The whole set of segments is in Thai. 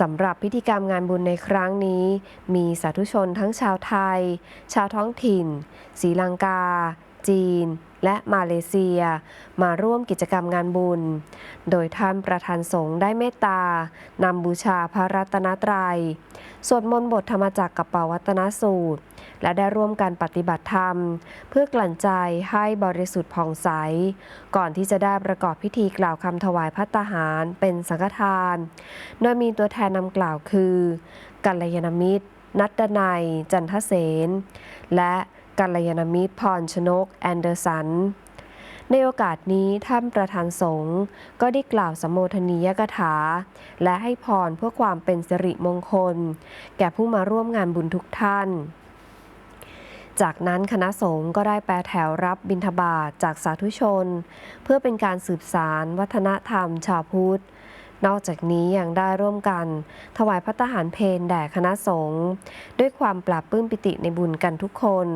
สำหรับพิธีกรรมงานบุญในครั้งนี้ มีสาธุชนทั้งชาวไทย ชาวท้องถิ่นศรีลังกา จีน และมาเลเซีย มาร่วมกิจกรรมงานบุญ โดยท่านประธานสงฆ์ได้เมตตานำบูชาพระรัตนตรัย สวดมนต์บทธรรมจักรกับปวัตนสูตร และได้ร่วมกันปฏิบัติธรรม เพื่อกลั่นใจให้บริสุทธิ์ผ่องใส ก่อนที่จะได้ประกอบพิธีกล่าวคำถวายพัตตาหาร เป็นสังฆทาน โดยมีตัวแทนนำกล่าวคือ กัลยาณมิตร นัดดนัย จันทเสน และกัลยาณมิตรพรชนก แอนเดอร์สันในโอกาสนี้ท่านประธานสงฆ์ก็ได้กล่าวสมโภชนียกถา และให้พรเพื่อความเป็นสิริมงคล แก่ผู้มาร่วมงานบุญทุกท่าน จากนั้นคณะสงฆ์ก็ได้แปรแถวรับบิณฑบาตจากสาธุชน เพื่อเป็นการสืบสารวัฒนธรรมชาวพุทธ นอกจากนี้ยังได้ร่วมกัน ถวายพระทหารเพลแด่คณะสงฆ์ด้วยความปราบปลื้มปิติในบุญกันทุกคน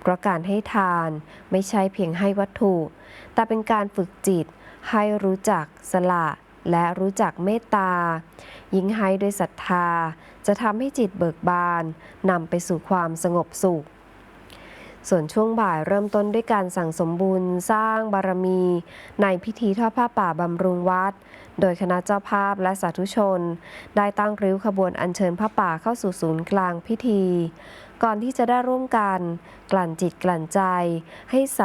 เพราะการให้ทานไม่ใช่เพียงให้วัตถุ แต่เป็นการฝึกจิตให้รู้จักสละและรู้จักเมตตา ยิ่งให้ด้วยศรัทธา จะทำให้จิตเบิกบานนำไปสู่ความสงบสุข ส่วนช่วงบ่ายเริ่มต้นด้วยการสั่งสมบุญสร้างบารมี ในพิธีทอดผ้าป่าบำรุงวัด โดยคณะเจ้าภาพและสาธุชน ได้ตั้งริ้วขบวนอัญเชิญผ้าป่าเข้าสู่ศูนย์กลางพิธี ก่อนที่จะได้ร่วมกัน กลั่นจิตกลั่นใจ ให้ใส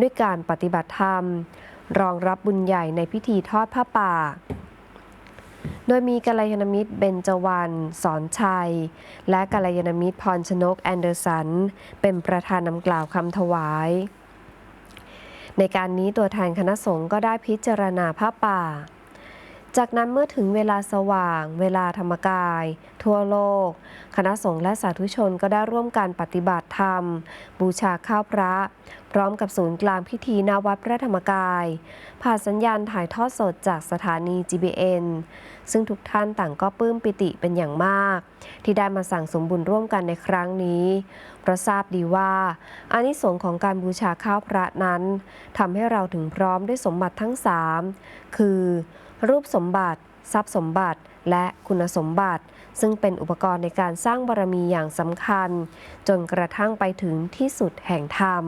ด้วยการปฏิบัติธรรม รองรับบุญใหญ่ในพิธีทอดผ้าป่า ดยมีกัลยาณมิตรเบญจวรรณสอนชัย และกัลยาณมิตรพรชนกแอนเดอร์สัน เป็นประธานนำกล่าวคำถวาย ในการนี้ตัวแทนคณะสงฆ์ก็ได้พิจารณาผ้าป่า จากนั้นเมื่อถึงเวลาสว่าง เวลาธรรมกาย ทั่วโลก คณะสงฆ์และสาธุชนก็ได้ร่วมกันปฏิบัติธรรม บูชาข้าวพระ พร้อมกับศูนย์กลางพิธีณวัดพระธรรมกาย ผ่านสัญญาณถ่ายทอดสดจากสถานี GBN ซึ่งทุกท่านต่างก็ปลื้มปิติเป็นอย่างมาก ที่ได้มาสั่งสมบุญร่วมกันในครั้งนี้เพราะทราบดีว่าอานิสงส์ของการบูชาข้าวพระนั้นทำให้เราถึงพร้อมด้วยสมบัติทั้งสามคือ รูปสมบัติ ทรัพย์สมบัติ และคุณสมบัติ ซึ่งเป็นอุปกรณ์ในการสร้างบารมีอย่างสำคัญ จนกระทั่งไปถึงที่สุดแห่งธรรม